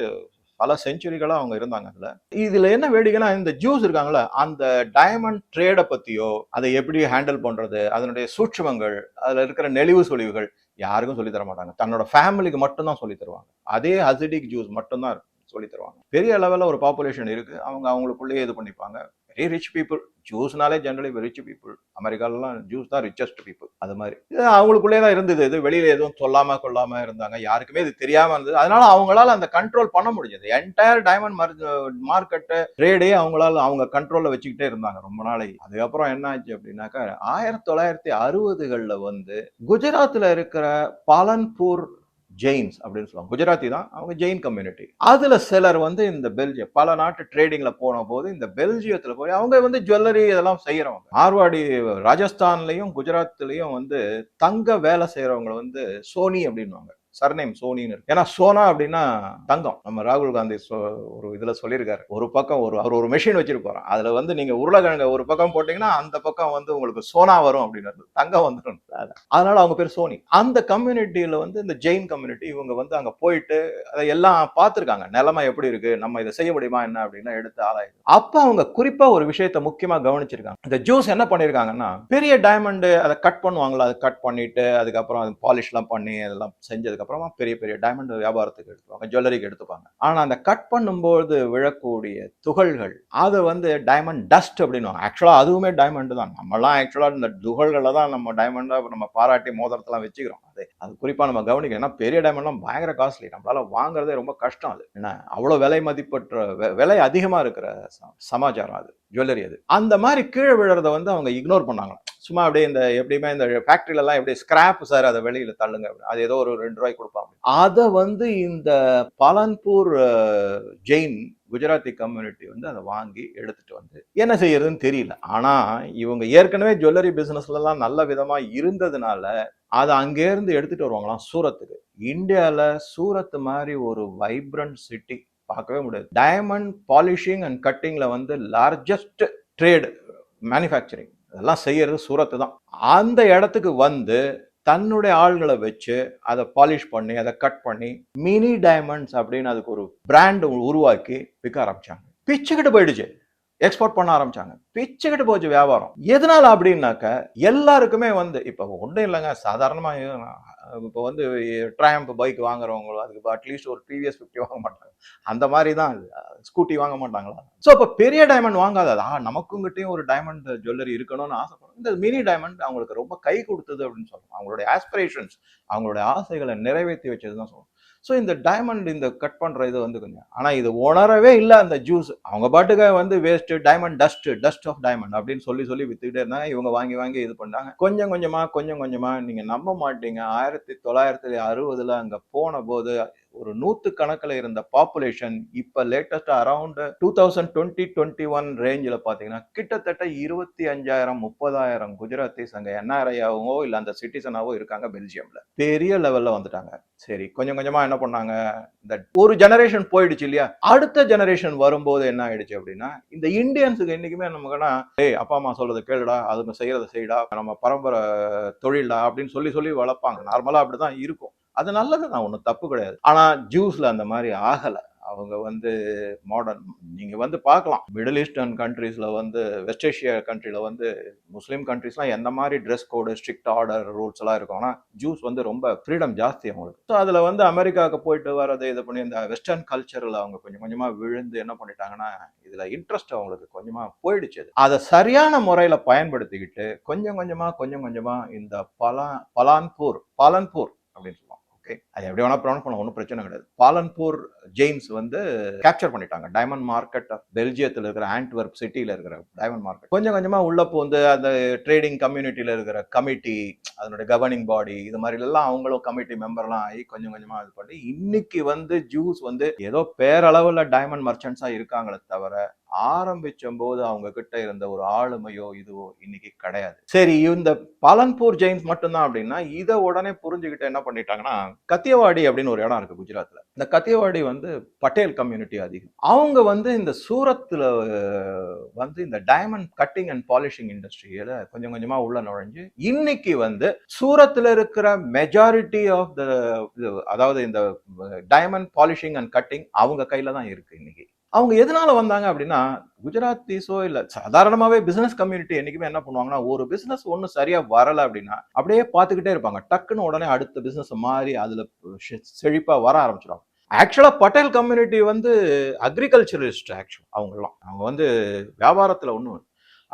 பல செஞ்சுரிகளாக அவங்க இருந்தாங்க அதில். இதில் என்ன வேடிக்கைனா இந்த ஜூஸ் இருக்காங்களா அந்த டைமண்ட் ட்ரேடை பற்றியோ அதை எப்படி ஹேண்டில் பண்ணுறது அதனுடைய சூட்சமங்கள் அதில் இருக்கிற நெளிவு சொலிவுகள் யாருக்கும் சொல்லி தர மாட்டாங்க. தன்னோட ஃபேமிலிக்கு மட்டும்தான் சொல்லி தருவாங்க. அதே அசிடிக் ஜூஸ் மட்டும்தான் சொல்லி தருவாங்க. பெரிய லெவலில் ஒரு பாப்புலேஷன் இருக்குது அவங்க அவங்களுக்குள்ளேயே இது பண்ணிப்பாங்க. வெரி ரிச் பீப்புள் ஜூஸ்னாலே ஜென்ரலி ரிச் பீப்புள் அமெரிக்காலலாம் ஜூஸ் தான் ரிச்சஸ்ட் பீப்புள் அது மாதிரி. இது அவங்களுக்குள்ளே தான் இருந்தது. இது வெளியில் எதுவும் சொல்லாமல் கொள்ளாமல் இருந்தாங்க. யாருக்குமே இது தெரியாமல் இருந்தது. அதனால அவங்களால அந்த கண்ட்ரோல் பண்ண முடிஞ்சது. என்டையர் டைமண்ட் மார்க்கெட்டு ட்ரேடே அவங்களால அவங்க கண்ட்ரோலில் வச்சுக்கிட்டே இருந்தாங்க ரொம்ப நாளைக்கு. அதுக்கப்புறம் என்ன ஆச்சு அப்படின்னாக்கா ஆயிரத்தி தொள்ளாயிரத்தி அறுபதுகளில் வந்து குஜராத்தில் இருக்கிற பாலன்பூர் ஜெயின்ஸ் அப்படின்னு சொல்லுவாங்க. குஜராத்தி தான் அவங்க ஜெயின் கம்யூனிட்டி அதுல சிலர் வந்து இந்த பெல்ஜியம் பல நாட்டு ட்ரேடிங்ல போன போது இந்த பெல்ஜியத்துல போய் அவங்க வந்து ஜுவல்லரி இதெல்லாம் செய்யறவங்க மார்வாடி ராஜஸ்தான்லயும் குஜராத்லயும் வந்து தங்க வேலை செய்கிறவங்களை வந்து சோனி அப்படின்னுவாங்க. சர்நேம் சோனின்னு இருக்கு. ஏன்னா சோனா அப்படின்னா தங்கம். நம்ம ராகுல் காந்தி ஒரு இதுல சொல்லியிருக்காரு. ஒரு பக்கம் ஒரு அவர் ஒரு மெஷின் வச்சிருப்பாரு அதுல வந்து நீங்க உருளைக்கிழங்க ஒரு பக்கம் போட்டீங்கன்னா அந்த பக்கம் வந்து உங்களுக்கு சோனா வரும் அப்படின்னு தங்கம் வந்துடும் அதனால அவங்க பேர் சோனி. அந்த கம்யூனிட்டியில வந்து இந்த ஜெயின் கம்யூனிட்டி இவங்க வந்து அங்க போயிட்டு அதை எல்லாம் பார்த்துருக்காங்க. நிலைமை எப்படி இருக்கு? நம்ம இதை செய்ய முடியுமா? என்ன? அப்படின்னா எடுத்து ஆராயுது. அப்ப அவங்க குறிப்பா ஒரு விஷயத்த முக்கியமா கவனிச்சிருக்காங்க. இந்த ஜூஸ் என்ன பண்ணிருக்காங்கன்னா பெரிய டைமண்ட் அதை கட் பண்ணுவாங்களா? அதை கட் பண்ணிட்டு அதுக்கப்புறம் அது பாலிஷ்லாம் பண்ணி அதெல்லாம் செஞ்சதுக்கு அப்புறமா பெரிய பெரிய டைமண்ட் வியாபாரத்துக்கு எடுத்துப்பாங்க ஜுவல்லரிக்கு எடுத்துப்பாங்க. ஆனால் அந்த கட் பண்ணும்போது விழக்கூடிய துகள்கள் அது வந்து டைமண்ட் டஸ்ட் அப்படின்னு ஆக்சுவலாக அதுவுமே டைமண்ட் தான். நம்மலாம் ஆக்சுவலாக இந்த துகள்களை தான் நம்ம டைமண்டாக நம்ம பாராட்டி மோதிரத்தெல்லாம் வச்சுக்கிறோம். அது அது குறிப்பாக நம்ம கவனிக்கணும். ஏன்னா பெரிய டைமண்ட்லாம் பயங்கர காஸ்ட்லி நம்மளால வாங்குறதே ரொம்ப கஷ்டம் அது. என்ன அவ்வளோ விலை மதிப்பற்ற விலை அதிகமாக இருக்கிற சமாச்சாரம் அது ஜுவல்லரி அது. அந்த மாதிரி கீழே விழுறத வந்து அவங்க இக்னோர் பண்ணாங்க சும்மா அப்படியே இந்த எப்படியுமே இந்த ஃபேக்டரியில எப்படி ஸ்கிராப் சார் அதை வெளியில் தள்ளுங்க. அது ஏதோ ஒரு ரெண்டு ரூபாய்க்கு கொடுப்பாங்க. அதை வந்து இந்த பலன்பூர் ஜெயின் குஜராத்தி கம்யூனிட்டி வந்து அதை வாங்கி எடுத்துட்டு வந்து என்ன செய்யறதுன்னு தெரியல. ஆனா இவங்க ஏற்கனவே ஜுவல்லரி பிஸ்னஸ்லலாம் நல்ல விதமா இருந்ததுனால அதை அங்கேருந்து எடுத்துட்டு வருவாங்களாம் சூரத்துக்கு. இந்தியாவில் சூரத் மாதிரி ஒரு வைப்ரண்ட் சிட்டி பார்க்கவே முடியாது. டைமண்ட் பாலிஷிங் அண்ட் கட்டிங்கில் வந்து லார்ஜஸ்ட் ட்ரேடு மேனுஃபேக்சரிங் அதெல்லாம் செய்யறது சூரத்து தான். அந்த இடத்துக்கு வந்து தன்னுடைய ஆள்களை வச்சு அதை பாலிஷ் பண்ணி அதை கட் பண்ணி மினி டைமண்ட்ஸ் அப்படின்னு அதுக்கு ஒரு பிராண்ட் உருவாக்கி விற்க ஆரம்பிச்சாங்க. பிச்சுக்கிட்டு போயிடுச்சு. எக்ஸ்போர்ட் பண்ண ஆரம்பிச்சாங்க. பிச்சுக்கிட்டு போச்சு வியாபாரம். எதனால அப்படின்னாக்க எல்லாருக்குமே வந்து இப்போ ஒன்றும் இல்லைங்க. சாதாரணமாக இப்போ வந்து ட்ராம்ப் பைக் வாங்குறவங்களோ அதுக்கு அட்லீஸ்ட் ஒரு ப்ரீவியஸ் ஃபிஃப்டி வாங்க மாட்டாங்க. அந்த மாதிரி தான் ஸ்கூட்டி வாங்க மாட்டாங்களா? ஸோ அப்போ பெரிய டைமண்ட் வாங்காத. ஆ நமக்குங்கிட்டையும் ஒரு டைமண்ட் ஜுவல்லரி இருக்கணும்னு ஆசைப்படும் இந்த மினி டைமண்ட் அவங்களுக்கு ரொம்ப கை கொடுத்தது அப்படின்னு சொல்லணும் அவங்களுடைய ஆஸ்பிரேஷன்ஸ் அவங்களுடைய ஆசைகளை நிறைவேற்றி வச்சது தான் சொல்லணும் ஸோ இந்த டைமண்ட் இந்த கட் பண்ணுற இது வந்து கொஞ்சம் ஆனால் இது உணரவே இல்லை அந்த ஜூஸ் அவங்க பாட்டுக்கு வந்து waste diamond dust dust of diamond அப்படின்னு சொல்லி சொல்லி வித்துக்கிட்டே இருந்தாங்க. இவங்க வாங்கி வாங்கி இது பண்ணாங்க கொஞ்சம் கொஞ்சமாக கொஞ்சம் கொஞ்சமாக நீங்கள் நம்ப மாட்டீங்க. ஆயிரத்தி தொள்ளாயிரத்தி அறுபதில் அங்கே போன போது ஒரு நூத்து கணக்கில் இருந்த பாப்புலேஷன் இப்போ லேட்டஸ்டாக around two thousand twenty twenty one ரேஞ்சில் பார்த்தீங்கன்னா கிட்டத்தட்ட இருபத்தி அஞ்சாயிரம் முப்பதாயிரம் குஜராத்திஸ் சங்க என்ஆர்ஐயாவோ இல்லை அந்த சிட்டிசனாவோ இருக்காங்க பெல்ஜியமில். பெரிய லெவலில் வந்துட்டாங்க. சரி கொஞ்சம் கொஞ்சமாக என்ன பண்ணாங்க? இந்த ஒரு ஜெனரேஷன் போயிடுச்சு இல்லையா? அடுத்த ஜெனரேஷன் வரும்போது என்ன ஆயிடுச்சு அப்படின்னா இந்த இந்தியன்ஸுக்கு என்னைக்குமே நமக்குன்னா ஏய் அப்பா அம்மா சொல்றதை கேளுடா அது செய்கிறத செய்யடா நம்ம பரம்பரை தொழில்டா அப்படின்னு சொல்லி சொல்லி வளர்ப்பாங்க. நார்மலா அப்படிதான் இருக்கும். அது நல்லது தான் ஒன்றும் தப்பு கிடையாது. ஆனால் ஜூஸில் அந்த மாதிரி ஆகலை. அவங்க வந்து மாடர்ன் நீங்கள் வந்து பார்க்கலாம். மிடில் ஈஸ்டர்ன் கண்ட்ரீஸில் வந்து வெஸ்ட் ஏஷியா கண்ட்ரியில் வந்து முஸ்லீம் கண்ட்ரீஸ்லாம் எந்த மாதிரி dress code strict order rules எல்லாம் இருக்கும்னா ஜூஸ் வந்து ரொம்ப ஃப்ரீடம் ஜாஸ்தி அவங்களுக்கு. ஸோ அதில் வந்து அமெரிக்காவுக்கு போயிட்டு வரது இது பண்ணி இந்த வெஸ்டர்ன் கல்ச்சரில் அவங்க கொஞ்சம் கொஞ்சமாக விழுந்து என்ன பண்ணிட்டாங்கன்னா இதில் இன்ட்ரெஸ்ட் அவங்களுக்கு கொஞ்சமாக போயிடுச்சு அதை. சரியான முறையில் பயன்படுத்திக்கிட்டு கொஞ்சம் கொஞ்சமாக கொஞ்சம் கொஞ்சமாக இந்த பலா பலான்பூர் பலன்பூர் அப்படின்னு ஓகே அது எப்படி வேணா ப்ரொனவுன்ஸ் பண்ண ஒன்றும் பிரச்சனை கிடையாது. பாலன்பூர் ஜெயின்ஸ் வந்து கேப்சர் பண்ணிட்டாங்க. டைமண்ட் மார்க்கெட் பெல்ஜியத்தில் இருக்கிற ஆண்ட்வர்ப் சிட்டியில் இருக்கிற டைமண்ட் மார்க்கெட் கொஞ்சம் கொஞ்சமாக உள்ள போந்து அந்த ட்ரேடிங் கம்யூனிட்டியில் இருக்கிற கமிட்டி அதனுடைய கவர்னிங் பாடி இது மாதிரிலாம் அவங்களும் கமிட்டி மெம்பர்லாம் ஆகி கொஞ்சம் கொஞ்சமாக இது பண்ணி இன்னைக்கு வந்து ஜூஸ் வந்து ஏதோ பேரளவில் டைமண்ட் மர்ச்சன்ஸாக இருக்காங்களே தவிர ஆரம்பிச்ச போது அவங்க கிட்ட இருந்த ஒரு ஆளுமையோ இதுவோ இன்னைக்கு கிடையாது. சரி இந்த பாலன்பூர் ஜெயின்ஸ் மட்டும்தான் அப்படின்னா இதை உடனே புரிஞ்சுக்கிட்டு என்ன பண்ணிட்டாங்கன்னா கத்தியவாடி அப்படின்னு ஒரு இடம் இருக்கு குஜராத்ல. இந்த கத்தியவாடி வந்து பட்டேல் கம்யூனிட்டி அதிகம். அவங்க வந்து இந்த சூரத்துல வந்து இந்த டைமண்ட் கட்டிங் அண்ட் பாலிஷிங் இண்டஸ்ட்ரியில கொஞ்சம் கொஞ்சமா உள்ள நுழைஞ்சு இன்னைக்கு வந்து சூரத்துல இருக்கிற மெஜாரிட்டி ஆஃப் த அதாவது இந்த டைமண்ட் பாலிஷிங் அண்ட் கட்டிங் அவங்க கையில தான் இருக்கு இன்னைக்கு. அவங்க எதனால வந்தாங்க அப்படின்னா குஜராத்தீஸோ இல்ல சாதாரணமாவே பிசினஸ் கம்யூனிட்டி என்னைக்குமே என்ன பண்ணுவாங்கன்னா ஒரு பிசினஸ் ஒன்றும் சரியா வரல அப்படின்னா அப்படியே பார்த்துக்கிட்டே இருப்பாங்க. டக்குன்னு உடனே அடுத்த பிசினஸ் மாறி அதுல செ- செழிப்பா வர ஆரம்பிச்சிடுவாங்க ஆக்சுவலா பட்டேல் கம்யூனிட்டி வந்து அக்ரிகல்ச்சரலிஸ்ட் ஆக்சுவல் அவங்கெல்லாம். அவங்க வந்து வியாபாரத்துல ஒன்றும்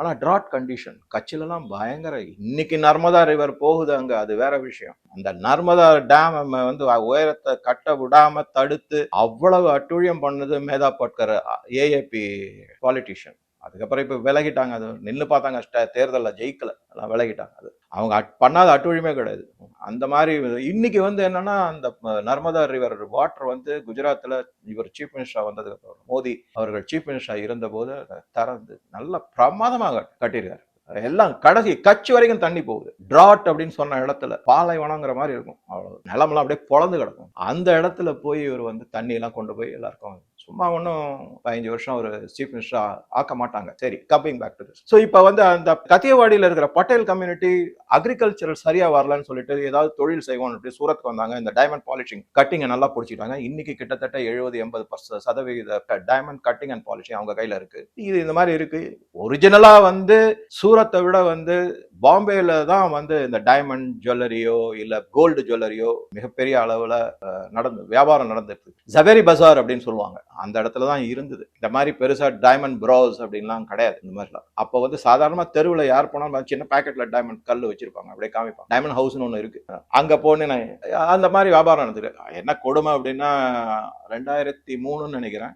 ஆனா ட்ராட் கண்டிஷன் கட்சிலலாம் பயங்கர இன்னைக்கு நர்மதா ரிவர் போகுது அங்க அது வேற விஷயம். அந்த நர்மதா டேம் வந்து உயரத்தை கட்ட விடாம தடுத்து அவ்வளவு அட்டுழியம் பண்ணது மேதா பட்கர் ஏஏபி பாலிட்டிஷியன் அதுக்கப்புறம் இப்போ விலகிட்டாங்க. அது நின்று பார்த்தாங்க. ஸ்ட- ஜெயிக்கலை. எல்லாம் விலகிட்டாங்க. அது அவங்க அட்- பண்ணாத அட்டுழியமே கிடையாது. அந்த மாதிரி இன்னைக்கு வந்து என்னன்னா அந்த நர்மதா ரிவர் வாட்டர் வந்து குஜராத்தில் இவர் சீஃப் மினிஸ்டராக வந்ததுக்கு அப்புறம் மோடி அவர்கள் சீஃப் மினிஸ்டராக இருந்தபோது திறந்து நல்ல பிரமாதமாக கட்டியிருக்காரு. எல்லாம் கடைசி கட்சி வரைக்கும் தண்ணி போகுது. டிராட் அப்படின்னு சொன்ன இடத்துல பாலைவனங்கிற மாதிரி இருக்கும். அவ்வளோ நிலமெல்லாம் அப்படியே பொழந்து கிடக்கும். அந்த இடத்துல போய் இவர் வந்து தண்ணியெல்லாம் கொண்டு போய் எல்லாருக்கும் சும்மா ஒன்றும் பதினஞ்சு வருஷம் ஒரு சீஃப் மினிஸ்டராக ஆக்க மாட்டாங்க. சரி கப்பிங் பேக் டு ஸோ இப்போ வந்து அந்த கத்தியவாடியில் இருக்கிற பட்டேல் கம்யூனிட்டி அக்ரிகல்ச்சரல் சரியாக வரலன்னு சொல்லிட்டு ஏதாவது தொழில் செய்வோம் அப்படி சூரத்துக்கு வந்தாங்க. இந்த டைமண்ட் பாலிஷிங் கட்டிங்கை நல்லா பிடிச்சிட்டாங்க இன்னைக்கு கிட்டத்தட்ட எழுபது எண்பது சதவீத டைமண்ட் கட்டிங் அண்ட் பாலிஷிங் அவங்க கையில் இருக்கு. இது இந்த மாதிரி இருக்கு. ஒரிஜினலா வந்து சூரத்தை விட வந்து பாம்பேல தான் வந்து இந்த டைமண்ட் ஜுவல்லரியோ இல்ல கோல்டு ஜுவல்லரியோ மிகப்பெரிய அளவுல நடந்து வியாபாரம் நடந்துட்டு ஜவேரி பசார் அப்படின்னு சொல்லுவாங்க. அந்த இடத்துல தான் இருந்தது. இந்த மாதிரி பெருசா டைமண்ட் ப்ரௌஸ் அப்படின்லாம் கிடையாது. இந்த மாதிரிலாம். அப்போ வந்து சாதாரணமா தெருவில் யார் போனாலும் சின்ன பேக்கெட்ல டைமண்ட் கல் வச்சு வச்சிருப்பாங்க. அப்படியே காமிப்பாங்க. டைமண்ட் ஹவுஸ்னு ஒன்று இருக்கு. அங்க போனேன் அந்த மாதிரி வியாபாரம் நடந்துரு என்ன கொடுமை அப்படின்னா ரெண்டாயிரத்தி மூணுன்னு நினைக்கிறேன்.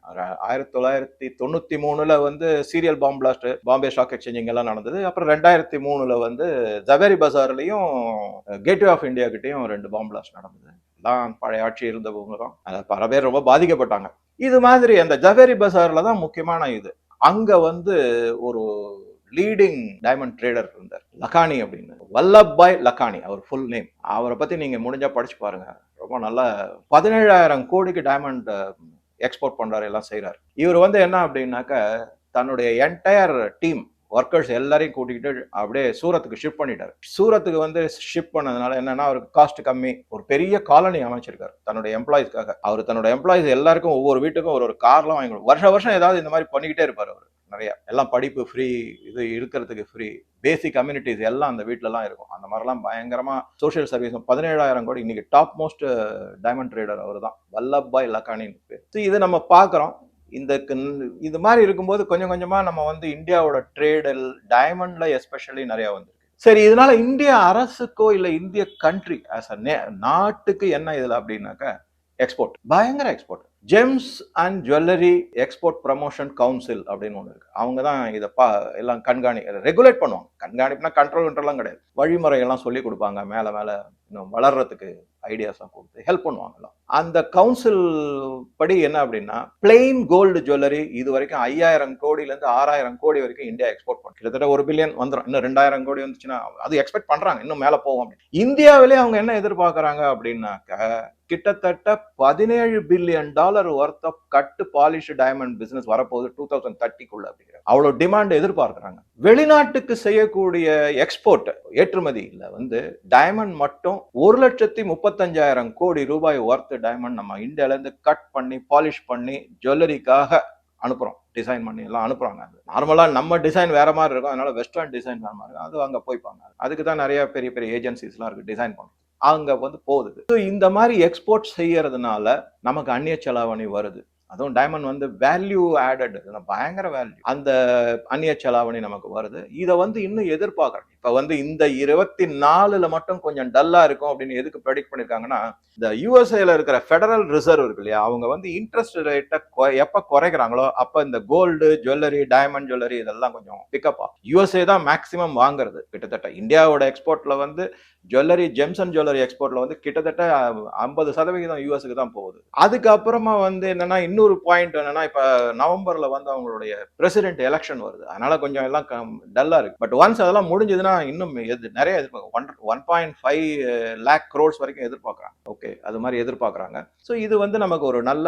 ஆயிரத்தி தொள்ளாயிரத்தி தொண்ணூத்தி மூணுல வந்து சீரியல் பாம்பு பிளாஸ்ட் பாம்பே ஸ்டாக் எக்ஸ்சேஞ்சிங் எல்லாம் நடந்தது. அப்புறம் ரெண்டாயிரத்தி மூணுல வந்து ஜவேரி பஜார்லயும் கேட்வே ஆஃப் இந்தியா கிட்டேயும் ரெண்டு பாம்பு பிளாஸ்ட் நடந்தது. தான் பழைய ஆட்சி இருந்தவங்க தான். பல பேர் ரொம்ப பாதிக்கப்பட்டாங்க. இது மாதிரி அந்த ஜவேரி பஜார்ல தான் முக்கியமான இது. அங்க வந்து ஒரு லீடிங் டைமண்ட் ட்ரேடர் இருந்தார். லக்கானி அப்படின்னு. வல்லபாய் லக்கானி அவர் ஃபுல் நேம் அவரை பத்தி நீங்க முடிஞ்சா படிச்சு பாருங்க. ரொம்ப நல்ல பதினேழாயிரம் கோடிக்கு டைமண்ட் எக்ஸ்போர்ட் பண்றாரு எல்லாம் செய்கிறார் இவர் வந்து என்ன அப்படின்னாக்க தன்னுடைய என்டையர் டீம் ஒர்க்கர்ஸ் எல்லாரையும் கூட்டிக்கிட்டு அப்படியே சூரத்துக்கு ஷிஃப்ட் பண்ணிட்டார். சூரத்துக்கு வந்து ஷிஃப்ட் பண்ணதுனால என்னன்னா அவருக்கு காஸ்ட் கம்மி. ஒரு பெரிய காலனி அமைச்சிருக்காரு தன்னோட எம்ப்ளாயிஸ்க்காக அவர் தன்னோட எம்ப்ளாயிஸ் எல்லாருக்கும் ஒவ்வொரு வீட்டுக்கும் ஒரு ஒரு கார்லாம் வாங்கி வருஷம் வருஷம் ஏதாவது இந்த மாதிரி பண்ணிக்கிட்டே இருப்பார் அவர். நிறைய. எல்லாம் படிப்பு ஃப்ரீ இது இருக்கிறதுக்கு ஃப்ரீ பேசிக் கம்யூனிட்டிஸ் எல்லாம் அந்த வீட்டிலலாம் இருக்கும். அந்த மாதிரிலாம் பயங்கரமாக சோஷியல் சர்வீஸ் பதினேழாயிரம் கோடி. இன்னைக்கு டாப் மோஸ்ட் டைமண்ட் ட்ரேடர் அவர் தான் வல்லபாய் லக்கானின்னு பேர். இது நம்ம பார்க்குறோம். இந்த இது மாதிரி இருக்கும்போது கொஞ்சம் கொஞ்சமாக நம்ம வந்து இந்தியாவோட ட்ரேடல் டைமண்டில் எஸ்பெஷலி நிறையா வந்து சரி இதனால இந்திய அரசுக்கோ இல்லை இந்திய கண்ட்ரி ஆஸ் அ நாட்டுக்கு என்ன இதில் அப்படின்னாக்க எக்ஸ்போர்ட் பயங்கர export gems and jewellery export promotion council அப்படின்னு ஒன்று இருக்கு. அவங்க தான் இதை பா எல்லாம் கண்காணி ரெகுலேட் பண்ணுவாங்க. கண்காணிப்புனா கண்ட்ரோல் கண்ட்ரோல்லாம் கிடையாது. வழிமுறைகள்லாம் சொல்லி கொடுப்பாங்க. மேலே மேலே இன்னும் வளர்றதுக்கு ஐடியாஸ்லாம் கொடுத்து ஹெல்ப் பண்ணுவாங்களாம். அந்த கவுன்சில் படி என்ன அப்படின்னா பிளெயின் கோல்டு ஜுவல்லரி இது வரைக்கும் ஐயாயிரம் கோடியிலேருந்து ஆறாயிரம் கோடி வரைக்கும் இந்தியா எக்ஸ்போர்ட் பண்ணும் கிட்டத்தட்ட ஒரு பில்லியன் வந்துடும் இன்னும் ரெண்டாயிரம் கோடி வந்துச்சுன்னா அது எக்ஸ்பெக்ட் பண்ணுறாங்க இன்னும் மேலே போகும் அப்படின்னு. இந்தியாவிலே அவங்க என்ன எதிர்பார்க்குறாங்க அப்படின்னாக்க கிட்டத்தட்ட பதினேழு billion dollar worth of cut polish diamond business வரப்போகுது டூ தௌசண்ட் தேர்ட்டிக்குள்ள அப்படிங்கிற. அவ்வளோ டிமாண்ட் எதிர்பார்க்குறாங்க. வெளிநாட்டுக்கு செய்யக்கூடிய எக்ஸ்போர்ட் ஏற்றுமதியில் வந்து டைமண்ட் மட்டும் ஒரு லட்சத்தி முப்பத்தஞ்சாயிரம் கோடி ரூபாய் ஒர்த் டைமண்ட் நம்ம இந்தியால இருந்து கட் பண்ணி பாலிஷ் பண்ணி ஜுவல்லரிக்காக அனுப்புகிறோம் டிசைன் பண்ணி எல்லாம் அனுப்புகிறாங்க அது. நார்மலாக நம்ம டிசைன் வேற மாதிரி இருக்கும். அதனால வெஸ்டர்ன் டிசைன் வேற மாதிரி இருக்கும். அது அங்கே போய்ப்பாங்க அதுக்கு தான் நிறைய பெரிய பெரிய ஏஜென்சிஸ்லாம் இருக்கு டிசைன் பண்ணுறது அங்கே வந்து போகுது. ஸோ இந்த மாதிரி எக்ஸ்போர்ட் செய்யறதுனால நமக்கு அந்நிய செலாவணி வருது. அதுவும் டைமண்ட் வந்து வேல்யூ ஆடட் பயங்கர வேல்யூ அந்த அந்நிய செலாவணி நமக்கு வருது. இதை வந்து இன்னும் எதிர்பார்க்குறேன் இப்போ வந்து இந்த இருபத்தி நாலுல மட்டும் கொஞ்சம் டல்லா இருக்கும் அப்படின்னு எதுக்கு ப்ரெடிக்ட் பண்ணிருக்காங்கன்னா இந்த யூஎஸ்ஏல இருக்கிற ஃபெடரல் ரிசர்வ் இருக்கு இல்லையா அவங்க வந்து இன்ட்ரெஸ்ட் ரேட்டை எப்போ குறைக்கிறாங்களோ அப்போ இந்த கோல்டு ஜுவல்லரி டைமண்ட் ஜுவல்லரி இதெல்லாம் கொஞ்சம் பிக்கப் ஆகும். யூஎஸ்ஏ தான் மேக்சிமம் வாங்குறது. கிட்டத்தட்ட இந்தியாவோட எக்ஸ்போர்ட்ல வந்து ஜுவல்லரி ஜெம்ஸ் அண்ட் ஜுவல்லரி எக்ஸ்போர்ட்ல வந்து கிட்டத்தட்ட ஐம்பது சதவிகிதம் யூஎஸ்க்கு தான் போகுது. அதுக்கப்புறமா வந்து என்னன்னா இன்னொரு பாயிண்ட் என்னன்னா இப்ப நவம்பர்ல வந்து அவங்களுடைய பிரசிடென்ட் எலெக்ஷன் வருது. அதனால கொஞ்சம் எல்லாம் டல்லா இருக்கு. பட் ஒன்ஸ் அதெல்லாம் முடிஞ்சதுன்னா இன்னும் எது நிறைய எதிர்பார்க்க one one point five lakh crores வரைக்கும் எதிர்பார்க்குறாங்க. ஓகே அது மாதிரி எதிர்பார்க்குறாங்க. ஸோ இது வந்து நமக்கு ஒரு நல்ல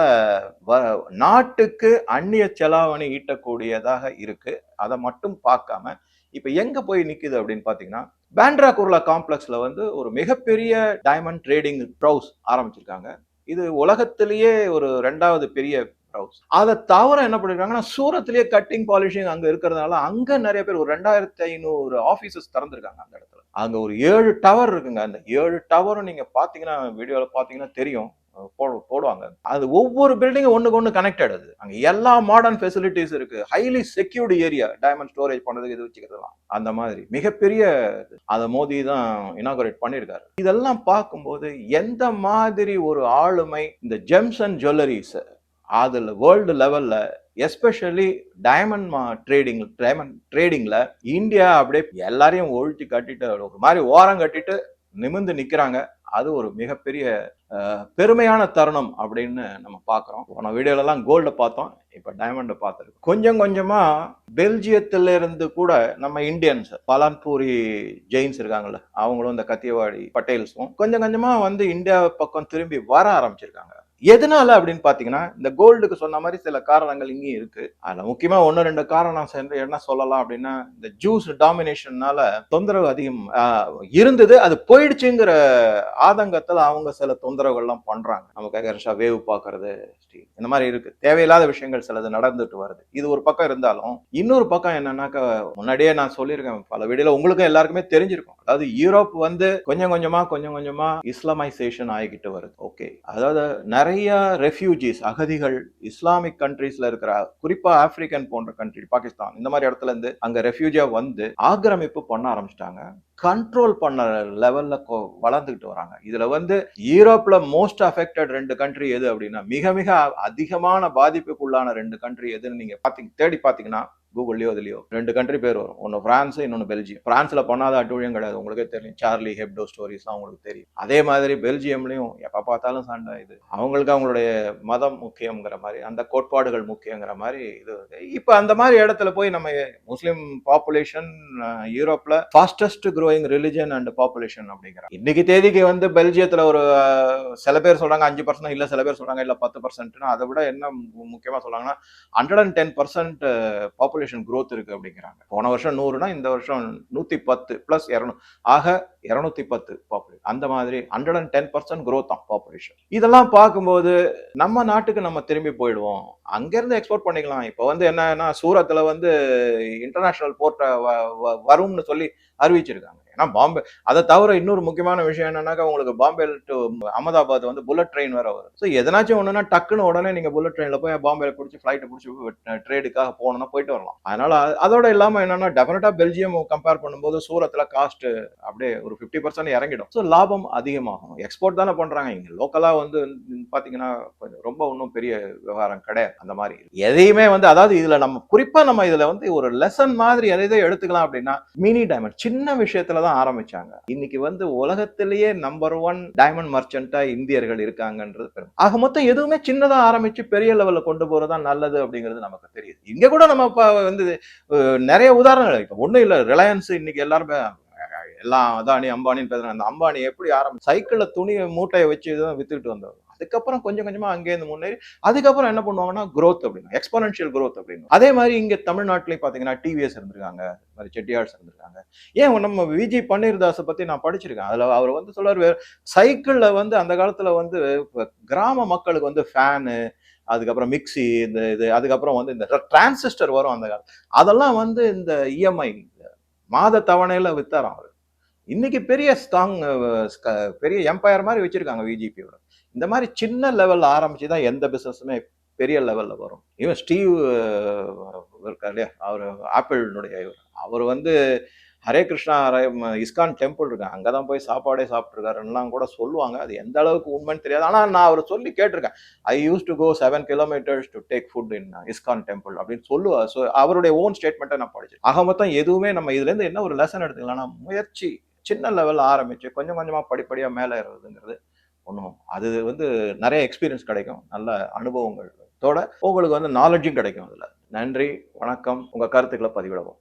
நாட்டுக்கு அந்நிய செலாவணி ஈட்டக்கூடியதாக இருக்கு. அதை மட்டும் பார்க்காம இப்ப எங்க போய் நிக்குது அப்படின்னு பாத்தீங்கன்னா பேண்ட்ரா குர்லா காம்ப்ளெக்ஸ்ல வந்து ஒரு மிகப்பெரிய டைமண்ட் ட்ரேடிங் ப்ரௌஸ் ஆரம்பிச்சிருக்காங்க. இது உலகத்திலேயே ஒரு ரெண்டாவது பெரிய ப்ரௌஸ் அதை தவிர என்ன பண்ணிருக்காங்கன்னா சூரத்திலேயே கட்டிங் பாலிஷிங் அங்க இருக்கிறதுனால அங்க நிறைய பேர் ஒரு ரெண்டாயிரத்தி ஐநூறு ஆஃபீஸஸ் திறந்திருக்காங்க அந்த இடத்துல. அங்க ஒரு ஏழு டவர் இருக்குங்க. அந்த ஏழு டவரும் நீங்க பாத்தீங்கன்னா வீடியோல பாத்தீங்கன்னா தெரியும். போடு போடுவாங்க. அது ஒவ்வொரு பில்டிங்கும் ஒன்றுக்கு ஒன்று கனெக்டட் அது. அங்கே எல்லா மாடர்ன் ஃபெசிலிட்டிஸ் இருக்கு. Highly secured area diamond storage பண்ணுறதுக்கு இது வச்சுக்கிறதுலாம். அந்த மாதிரி. மிகப்பெரிய இது. அதை மோதி தான் இனாகுரேட் பண்ணியிருக்காரு. இதெல்லாம் பார்க்கும்போது எந்த மாதிரி ஒரு ஆளுமை இந்த ஜெம்ஸ் அண்ட் ஜுவல்லரிஸ் அதில் வேர்ல்டு லெவலில் எஸ்பெஷலி டைமண்ட் ட்ரேடிங் டைமண்ட் ட்ரேடிங்கில் இந்தியா அப்படியே எல்லாரையும் ஒழிச்சு கட்டிட்டு ஒரு மாதிரி ஓரம் கட்டிட்டு நிமிர்ந்து நிற்கிறாங்க அது ஒரு மிகப்பெரிய பெருமையான தருணம் அப்படின்னு நம்ம பார்க்குறோம் போன வீடியோலலாம் கோல்டை பார்த்தோம் இப்போ டைமண்டை பார்த்துருக்கோம். கொஞ்சம் கொஞ்சமாக பெல்ஜியத்திலிருந்து கூட நம்ம இந்தியன்ஸ் பலான்பூரி ஜெயின்ஸ் இருக்காங்கல்ல அவங்களும் இந்த கத்தியவாடி பட்டேல்ஸும் கொஞ்சம் கொஞ்சமாக வந்து இந்தியா பக்கம் திரும்பி வர ஆரம்பிச்சிருக்காங்க. எதனால அப்படின்னு பாத்தீங்கன்னா இந்த கோல்டுக்கு சொன்ன மாதிரி சில காரணங்கள் இங்கேயும் இருக்கு. அதுல முக்கியமா ஒன்னு ரெண்டு காரணம் சேர்ந்து என்ன சொல்லலாம் அப்படின்னா இந்த ஜூஸ் டாமினேஷன்னால தொந்தரவு அதிகம் ஆஹ், இருந்தது. அது போயிடுச்சுங்கிற ஆதங்கத்துல அவங்க சில தொந்தரவுகள்லாம் பண்றாங்க. நமக்கு அகர்ஷா வேவ் பார்க்கறது இந்த மாதிரி இருக்கு. தேவையில்லாத விஷயங்கள் சிலது நடந்துட்டு வருது. இது ஒரு பக்கம் இருந்தாலும் இன்னொரு பக்கம் என்னன்னாக்கா முன்னாடியே நான் சொல்லியிருக்கேன் பல வீடியோல உங்களுக்கும் எல்லாருக்குமே தெரிஞ்சிருக்கும். அதாவது யூரோப் வந்து கொஞ்சம் கொஞ்சமா கொஞ்சம் கொஞ்சமா இஸ்லாமைசேஷன் ஆகிக்கிட்டு வருது. ஓகே. அதாவது நிறைய ரெஃப்யூஜிஸ் அகதிகள் இஸ்லாமிக் கண்ட்ரீஸ்ல இருக்கிற குறிப்பா ஆப்பிரிக்கன் போன்ற கண்ட்ரி பாகிஸ்தான் இந்த மாதிரி இடத்துல இருந்து அங்க ரெஃப்யூஜியா வந்து ஆக்கிரமிப்பு பண்ண ஆரம்பிச்சிட்டாங்க. கண்ட்ரோல் பண்ண லெவல்ல வளர்ந்துகிட்டு வராங்க. இதுல வந்து யூரோப்ல மோஸ்ட் அஃபெக்டட் ரெண்டு கண்ட்ரி எது அப்படின்னா மிக மிக அதிகமான பாதிப்புக்குள்ளான ரெண்டு கண்ட்ரி எதுன்னு நீங்க பாத்தீங்க தேடி பாத்தீங்கன்னா கூகுள்லயோ இதுலயோ. ரெண்டு கண்ட்ரி பேர் வரும். ஒன்னு பிரான்ஸ் இன்னொன்னு பெல்ஜியம் பிரான்ஸ்ல பண்ணாத அட்டுழியம் கிடையாது. உங்களுக்கே தெரியும். சார்லி ஹெப்டோ ஸ்டோரிஸ்லாம் உங்களுக்கு தெரியும். அதே மாதிரி பெல்ஜியம்லயும் எப்ப பார்த்தாலும் சண்டை இது. அவங்களுக்கு அவங்களுடைய மதம் முக்கியங்கிற மாதிரி அந்த கோட்பாடுகள் முக்கியங்கிற மாதிரி இது இப்ப அந்த மாதிரி இடத்துல போய் நம்ம Muslim population யூரோப்ல fastest growing religion and population அப்படிங்கிற இன்னைக்கு தேதிக்கு வந்து பெல்ஜியத்துல ஒரு சில பேர் சொல்றாங்க அஞ்சு பர்சன்ட் இல்ல சில பேர் சொல்றாங்க இல்ல பத்து பர்சன்ட்னா அதை விட என்ன முக்கியமா சொல்றாங்கன்னா hundred and ten percent population growth இருக்குது அப்படிங்கிறாங்க. போன வருஷம் நூறுனா இந்த வருஷம் நூற்றி பத்து ப்ளஸ் இரநூ ஆக இரநூத்தி பத்து பாப்புலேஷன் அந்த மாதிரி hundred and ten percent growth தான் பாப்புலேஷன் இதெல்லாம் பார்க்கும்போது நம்ம நாட்டுக்கு நம்ம திரும்பி போயிடுவோம். அங்கேருந்து எக்ஸ்போர்ட் பண்ணிக்கலாம். இப்போ வந்து என்னன்னா சூரத்தில் வந்து இன்டர்நேஷனல் போர்ட்டை வரும்னு சொல்லி அறிவிச்சிருக்காங்க. ஏன்னா பாம்பே அதை தவிர இன்னொரு முக்கியமான விஷயம் என்னன்னாக்கா உங்களுக்கு பாம்பே டு அகமதாபாத் வந்து புல்லட் ட்ரெயின் வேற வரும். ஸோ எதனாச்சும் ஒண்ணுன்னா டக்குன்னு உடனே நீங்க புல்லட் ட்ரெயின்ல போய் பாம்பேல பிடிச்சி ஃபிளைட்டை பிடிச்சி ட்ரேடுக்காக போகணும்னா போயிட்டு வரலாம். அதனால அதோட இல்லாம என்னன்னா டெஃபினட்டா பெல்ஜியம் கம்பேர் பண்ணும்போது சூரத்துல காஸ்ட் அப்படியே ஒரு ஃபிஃப்டி பர்சன்ட் இறங்கிடும். ஸோ லாபம் அதிகமாகும். எக்ஸ்போர்ட் தானே பண்றாங்க. இங்க லோக்கலா வந்து பாத்தீங்கன்னா கொஞ்சம் ரொம்ப ஒன்றும் பெரிய விவகாரம் கிடையாது. அந்த மாதிரி எதையுமே வந்து அதாவது இதுல நம்ம குறிப்பா நம்ம இதுல வந்து ஒரு லெசன் மாதிரி எதை எடுத்துக்கலாம் அப்படின்னா மினி டைமண்ட் சின்ன விஷயத்துல தான் ஆரம்பிச்சாங்க. இன்னைக்கு வந்து உலகத்திலேயே நம்பர் ஒன் டைமண்ட் மர்ச்சன்ட்டா இந்தியர்கள் இருக்காங்கன்றது பெரும். ஆக மொத்தம் எதுவுமே சின்னதா ஆரம்பிச்சு பெரிய லெவல்ல கொண்டு போறதா நல்லது அப்படிங்கிறது நமக்கு தெரியுது. இங்க கூட நம்ம வந்து நிறைய உதாரணங்கள். இப்ப ஒண்ணும் இல்ல. ரிலையன்ஸ் இன்னைக்கு எல்லாருமே எல்லாம் அதானி அம்பானின்னு பேசுறாங்க. அந்த அம்பானி எப்படி ஆரம்பி சைக்கிள்ல துணி மூட்டையை வச்சு தான் வித்துக்கிட்டு வந்தவர். அதுக்கப்புறம் கொஞ்சம் கொஞ்சமா அங்கேருந்து முன்னேறி அதுக்கப்புறம் என்ன பண்ணுவாங்கன்னா க்ரோத் அப்படின்னு எக்ஸ்போனன்ஷியல் க்ரோத் அப்படின்னு அதே மாதிரி இங்க தமிழ்நாட்டிலே பாத்தீங்கன்னா டிவிஎஸ் இருந்திருக்காங்க. மாதிரி செட்டியார்ஸ் இருந்திருக்காங்க. ஏன் நம்ம விஜய் பன்னீர்தாஸை பத்தி நான் படிச்சிருக்கேன். அதுல அவர் வந்து சொல்றாரு சைக்கிள்ல வந்து அந்த காலத்துல வந்து கிராம மக்களுக்கு வந்து ஃபேனு அதுக்கப்புறம் மிக்ஸி இந்த இது அதுக்கப்புறம் வந்து இந்த டிரான்சிஸ்டர் வரும் அந்த காலம் அதெல்லாம் வந்து இந்த இஎம்ஐ மாத தவணையில வித்தாராம் அவர். இன்னைக்கு பெரிய ஸ்ட்ராங் பெரிய எம்பையர் மாதிரி வச்சிருக்காங்க விஜிபியோட இந்த மாதிரி சின்ன லெவலில் ஆரம்பித்து தான் எந்த பிஸ்னஸுமே பெரிய லெவலில் வரும். இவன் ஸ்டீவ் இருக்கார் இல்லையா? அவர் ஆப்பிள்னுடைய இவர். அவர் வந்து ஹரே கிருஷ்ணா ஹரே இஸ்கான் டெம்பிள் இருக்கார் அங்கே தான் போய் சாப்பாடே சாப்பிட்டுருக்காருலாம் கூட சொல்லுவாங்க. அது எந்த அளவுக்கு உண்மைன்னு தெரியாது. ஆனால் நான் அவர் சொல்லி கேட்டிருக்கேன். I use to go seven kilometres to take food in ISKCON temple அப்படின்னு சொல்லுவார் ஸோ அவருடைய ஓன் ஸ்டேட்மெண்ட்டை நான் படிச்சேன் ஆக மொத்தம் எதுவுமே நம்ம இதுலேருந்து என்ன ஒரு லெசன் எடுத்துக்கலாம்னா முயற்சி சின்ன லெவலில் ஆரம்பிச்சு கொஞ்சம் கொஞ்சமாக படிப்படியாக மேலே ஏறுறதுங்கிறது ஒன்றும் அது வந்து நிறைய எக்ஸ்பீரியன்ஸ் கிடைக்கும். நல்ல அனுபவங்களோட உங்களுக்கு வந்து நாலேஜும் கிடைக்கும் அதில். நன்றி வணக்கம். உங்க கருத்துக்களை பதிவிடவும்.